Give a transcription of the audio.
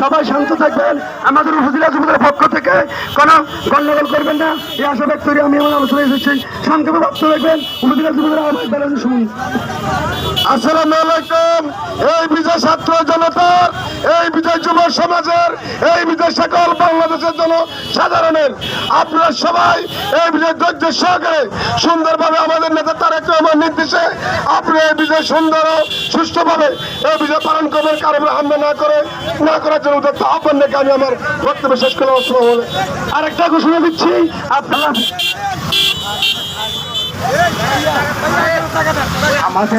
সবাই শান্ত থাকবেন। আমাদের উপজেলা পক্ষ থেকে কোনো করবেন না। এই আশা ব্যক্ত আমি আমার এসেছি। রাখবেন উপজেলা শুনুন আলাইকুম। এই বিজয় ছাত্র জনতার, এই বিজয় যুব সমাজের, এই বিজয় সকল বাংলাদেশের জন্য সাধারণের। আপনারা সবাই এই বিজয় ধৈর্য সহকারে সুন্দরভাবে আমাদের তারেক রহমান নির্দেশে আপনি এই বিজয় সুন্দর সুষ্ঠুভাবে এই বিজয় পালন করবেন কারও হামলা না করে, না করার জন্য উদ্যোক্ত আহ্বান রেখে আমি আমার বক্তব্য শেষ করে আসলাম বলে আরেকটা ঘোষণা দিচ্ছি, আপনারা আমাদের